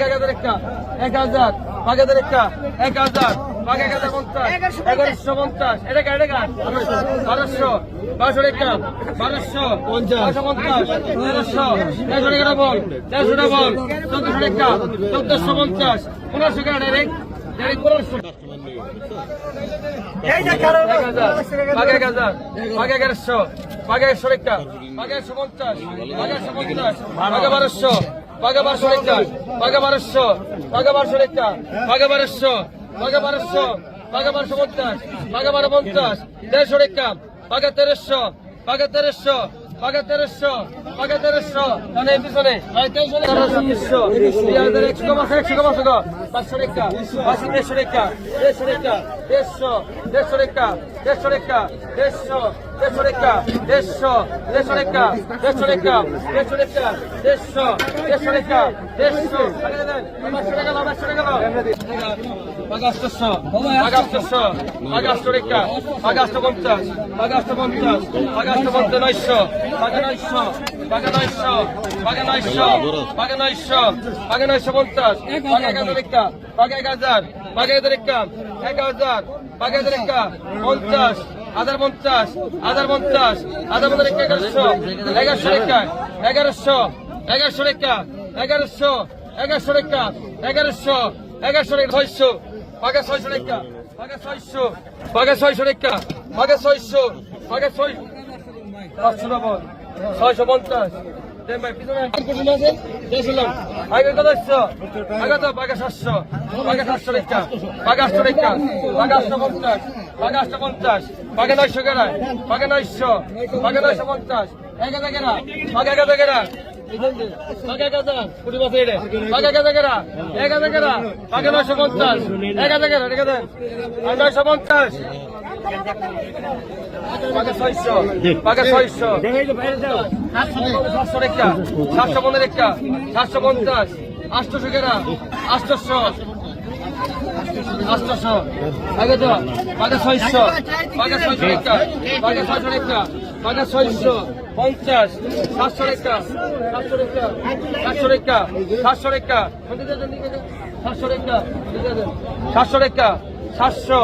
এক হাজার একটা এক হাজার একটা এক হাজার পাক এক হাজার পঞ্চাশ এগারোশো পঞ্চাশ এটা কা এটা বারোশো বারোশো একটা বারোশো পঞ্চাশ পঞ্চাশ তেরোশো তেরোশো টাকা বল তেরোশো টাকা চোদ্দশো টাকা চোদ্দশো পঞ্চাশ পনেরোশো ডাইরেক্ট পাকে বারোশো। পাকে বারোশো টাকা পাকে বারোশো পাকে বারোশো টাকা পাকে বারোশো পাকে বারোশো পাকে বারোশো পঞ্চাশ পাকে বারো পঞ্চাশ, দেড়শো টাকা পাকে তেরোশো পাকে তেরোশো পাকে তেরোশো পাকে তেরোশো এই পিছনে উনিশশো দুই হাজার একশো কমাশো একশো কমাশো পাঁচশো টাকা পাঁচশো দেড়শো টাকা দেড়শো টাকা দেড়শো দেড়শো টাকা দেড়শো দেড়শো টাকা দেড়শো দেড়শো টাকা দেড়শো টাকা দেড়শো টাকা দেড়শো দেড়শো টাকা দেড়শো টাকা নাও পাঁচশো টাকা নাও পাঁচশো পাঁচশো পাঁচশো টাকা পাঁচশো পঞ্চাশ পাঁচশো পঞ্চাশ পাঁচশো পঞ্চাশ নয়শো পাঁচ নয়শো পাঁচ নয়শো নয়শো পঞ্চাশ পাঁচ এক হাজার এক হাজার হাজার একটা এক হাজার। হাজার একটা পঞ্চাশ। হাজার পঞ্চাশ। হাজার পঞ্চাশ। হাজার পঞ্চাশ একটা এগারোশো। এগারোশো টাকা এগারোশো। এগারোশো টাকা এগারোশো। এগারোশো টাকা এগারোশো। এগারোশো ছয়শো। পাকে ছয়শো টাকা পাকে ছয়শো। পাকে ছয়শো টাকা পাকে ছয়শো। পাকে ছয় পাঁচশো টাকা ছয়শো পঞ্চাশ। আগে কত আসছো আগে তো পাকে সাতশো পাকে সাতশো টাকা পাকে আটশো টাকা পাকে আটশো পঞ্চাশ পাকে আটশো পঞ্চাশ পাকে নয়শো কেনা পাকে নয়শো পাকে নয়শো কেনা পাকে এক হাজার পাকে এক হাজার পাকে এক পঞ্চাশ? সাতশো পনেরো রেখা। সাতশো পঞ্চাশ। আটশোশো কেনা। আটশোশো। আটশোশো। আগে তো পাকে ছয়শো। পাকে ছয়শো রেখা। পাকে ছয়শো রেখা। পাকে ছয়শো। পঞ্চাশ। সাতশো রেখা। সাতশো রেখা। সাতশো রেখা। সাতশো রেখা। সাতশো রেখা। সাতশো রেখা। সাতশো।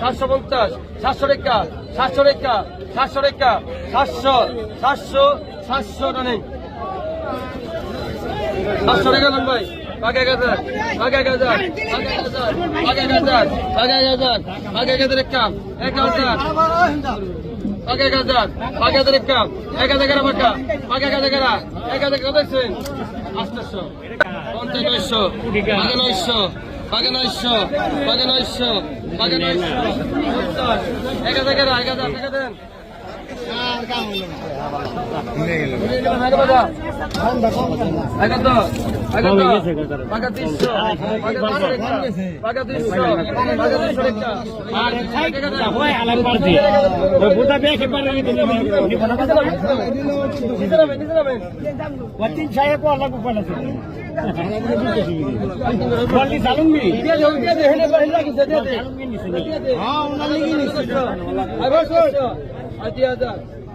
সাতশো পঞ্চাশ, সাতশো রেখা সাতশো রেখা সাতশো রেখা সাতশো সাতশো সাতশো নেই। সাতশো টাকা নেন ভাই এক হাজার পাগে নয়শো পাগে নয়শো পাগে নয়শো এক হাজার কেন এক হাজার টাকা দেন। পাকা তিনশো